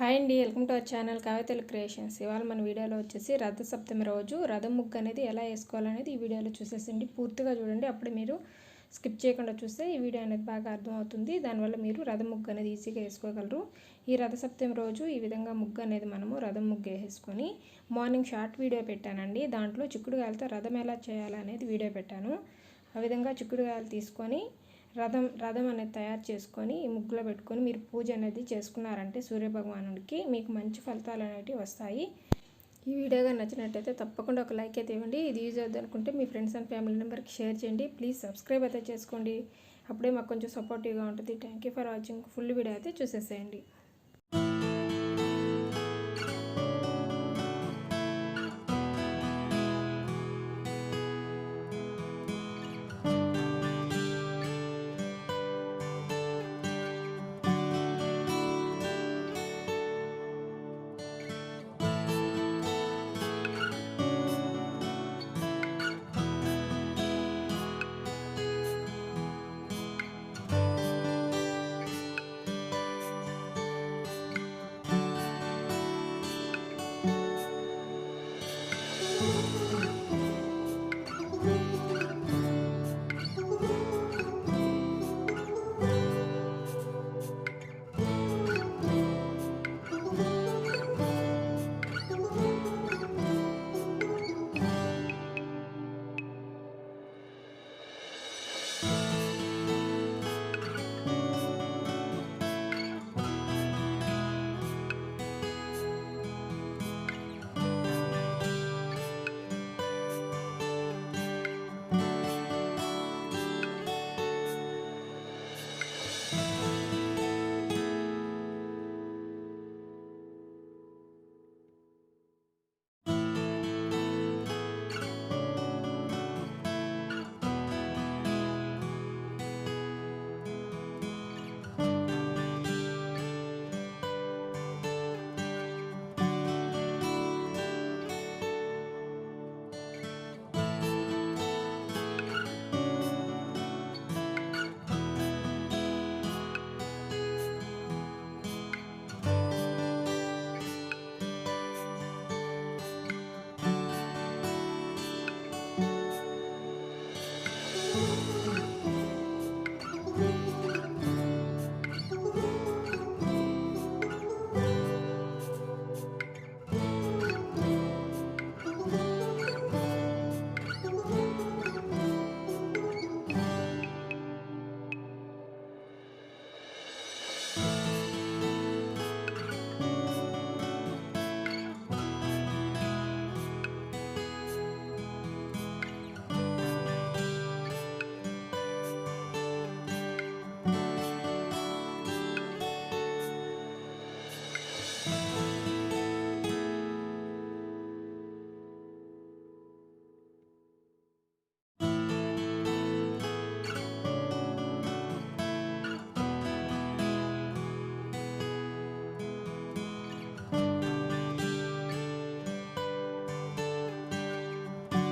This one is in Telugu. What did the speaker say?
హాయ్ అండి వెల్కమ్ టు అవర్ ఛానల్ కావితలు క్రియేషన్స్. ఇవాళ మన వీడియోలో వచ్చేసి రథ సప్తమి రోజు రథం ముగ్గు అనేది ఎలా వేసుకోవాలనేది ఈ వీడియోలో చూసేసండి. పూర్తిగా చూడండి అప్పుడు మీరు స్కిప్ చేయకుండా చూస్తే ఈ వీడియో అనేది బాగా అర్థమవుతుంది. దానివల్ల మీరు రథం ముగ్గు అనేది ఈజీగా వేసుకోగలరు. ఈ రథ సప్తమి రోజు ఈ విధంగా ముగ్గు అనేది మనము రథం ముగ్గు వేసుకొని మార్నింగ్ షార్ట్ వీడియో పెట్టానండి. దాంట్లో చిక్కుడుగాయలతో రథం ఎలా చేయాలనేది వీడియో పెట్టాను. ఆ విధంగా చిక్కుడుగాయలు తీసుకొని రథం రథం అనేది తయారు చేసుకొని ఈ ముగ్గులో పెట్టుకొని మీరు పూజ అనేది చేసుకున్నారంటే సూర్యభగవానుడికి మీకు మంచి ఫలితాలు అనేవి వస్తాయి. ఈ వీడియోగా నచ్చినట్టయితే తప్పకుండా ఒక లైక్ అయితే ఇవ్వండి. ఇది యూజ్ అవుతుంది అనుకుంటే మీ ఫ్రెండ్స్ అండ్ ఫ్యామిలీ మెంబర్కి షేర్ చేయండి. ప్లీజ్ సబ్స్క్రైబ్ అయితే చేసుకోండి. అప్పుడే మాకు కొంచెం సపోర్టివ్గా ఉంటుంది. Thank you for watching full video అయితే చూసేసేయండి.